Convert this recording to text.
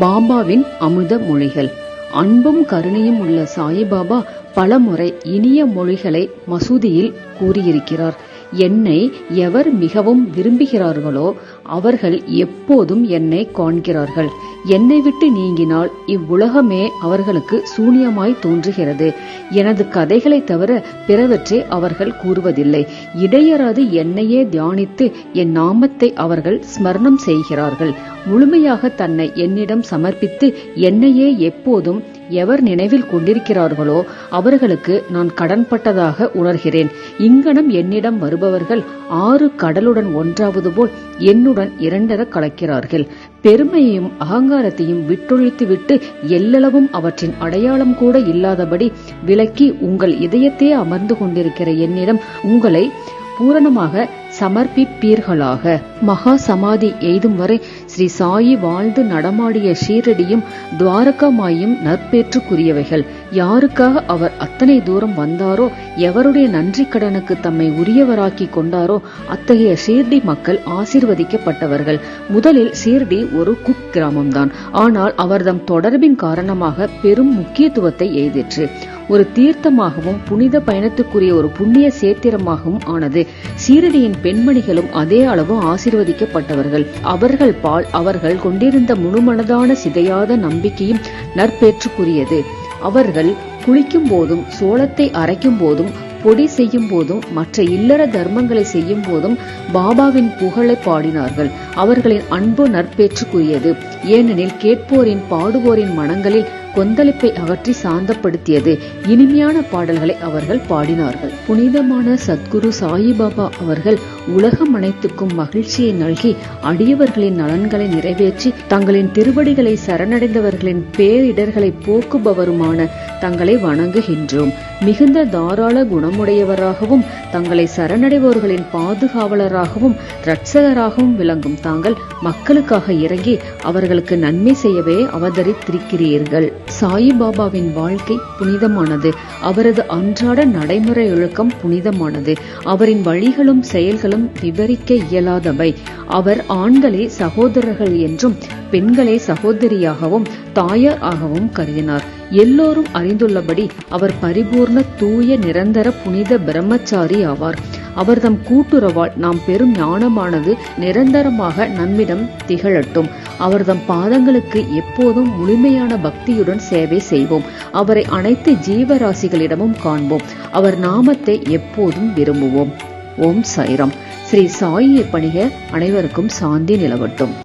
பாபாவின் அமுத மொழிகள். அன்பும் கருணையும் உள்ள சாயிபாபா பலமுறை இனிய மொழிகளை மசூதியில் கூறியிருக்கிறார். என்னை எவர் மிகவும் விரும்புகிறார்களோ அவர்கள் எப்போதும் என்னை காண்கிறார்கள். என்னை விட்டு நீங்கினால் இவ்வுலகமே அவர்களுக்கு சூனியமாய் தோன்றுகிறது. எனது கதைகளை தவிர பிறவற்றை அவர்கள் கூறுவதில்லை. இடையராது என்னையே தியானித்து என் நாமத்தை அவர்கள் ஸ்மரணம் செய்கிறார்கள். முழுமையாக தன்னை என்னிடம் சமர்ப்பித்து என்னையே எப்போதும் எவர் நினைவில் கொண்டிருக்கிறார்களோ அவர்களுக்கு நான் கடன்பட்டதாக உணர்கிறேன். இங்கனம் என்னிடம் வருபவர்கள் ஆறு கடலுடன் ஒன்றாவது போல் என்னுடன் இரண்டர கலக்கிறார்கள். பெருமையையும் அகங்காரத்தையும் விட்டொழித்துவிட்டு எல்லளவும் அவற்றின் அடையாளம் கூட இல்லாதபடி விலக்கி உங்கள் இதயத்தே அமர்ந்து கொண்டிருக்கிற என்னிடம் உங்களை பூரணமாக சமர்ப்பிப்பீர்களாக. மகா சமாதி எய்தும் வரை ஸ்ரீ சாயி வாழ்ந்து நடமாடிய ஷீரடியும் துவாரகமாயும் நற்பேற்றுக்குரியவைகள். யாருக்காக அவர் அத்தனை தூரம் வந்தாரோ எவருடைய நன்றி கடனுக்கு தம்மை உரியவராக்கி கொண்டாரோ அத்தகைய ஷீர்டி மக்கள் ஆசீர்வதிக்கப்பட்டவர்கள். முதலில் ஷீர்டி ஒரு குக் கிராமம்தான். ஆனால் அவர்தம் தொடர்பின் காரணமாக பெரும் முக்கியத்துவத்தை எய்திற்று. ஒரு தீர்த்தமாகவும் புனித பயணத்துக்குரிய ஒரு புண்ணிய சேத்திரமாகவும் ஆனது. சீரடியின் பெண்மணிகளும் அதே அளவு ஆசீர்வதிக்கப்பட்டவர்கள். அவர்கள் பால் அவர்கள் கொண்டிருந்த முழுமனதான சிதையாத நம்பிக்கையும் நற்பேற்றுக்குரியது. அவர்கள் குளிக்கும் போதும் சோளத்தை அரைக்கும் போதும் பொடி செய்யும் போதும் மற்ற இல்லற தர்மங்களை செய்யும் போதும் பாபாவின் புகழை பாடினார்கள். அவர்களின் அன்பு நற்பேற்றுக்குரியது. ஏனெனில் கேட்போரின் பாடுவோரின் மனங்களில் கொந்தளிப்பை அகற்றி சாந்தப்படுத்தியது. இனிமையான பாடல்களை அவர்கள் பாடினார்கள். புனிதமான சத்குரு சாயிபாபா அவர்கள் உலகம் அனைத்துக்கும் மகிழ்ச்சியை நல்கி அடியவர்களின் நலன்களை நிறைவேற்றி தங்களின் திருவடிகளை சரணடைந்தவர்களின் பேரிடர்களை போக்குபவருமான தங்களை வணங்குகின்றோம். மிகுந்த தாராள குணமுடையவராகவும் தங்களை சரணடைபவர்களின் பாதுகாவலராகவும் இரட்சகராகவும் விளங்கும் தாங்கள் மக்களுக்காக இறங்கி அவர்களுக்கு நன்மை செய்யவே அவதரித்திருக்கிறீர்கள். சாயிபாபாவின் வாழ்க்கை புனிதமானது. அவரது அன்றாட நடைமுறை ஒழுக்கம் புனிதமானது. அவரின் வழிகளும் செயல்களும் விவரிக்க இயலாதவை. அவர் ஆண்களே சகோதரர்கள் என்றும் பெண்களை சகோதரியாகவும் தாயார் ஆகவும் கருதினார். எல்லோரும் அறிந்துள்ளபடி அவர் பரிபூர்ண தூய நிரந்தர புனித பிரம்மச்சாரி ஆவார். அவர்தம் கூட்டுறவால் நாம் பெரும் ஞானமானது நிரந்தரமாக நம்மிடம் திகழட்டும். அவர்தம் பாதங்களுக்கு எப்போதும் முழுமையான பக்தியுடன் சேவை செய்வோம். அவரை அனைத்து ஜீவராசிகளிடமும் காண்போம். அவர் நாமத்தை எப்போதும் விரும்புவோம். ஓம் சைரம் ஸ்ரீ சாயியை பணிக அனைவருக்கும் சாந்தி நிலவட்டும்.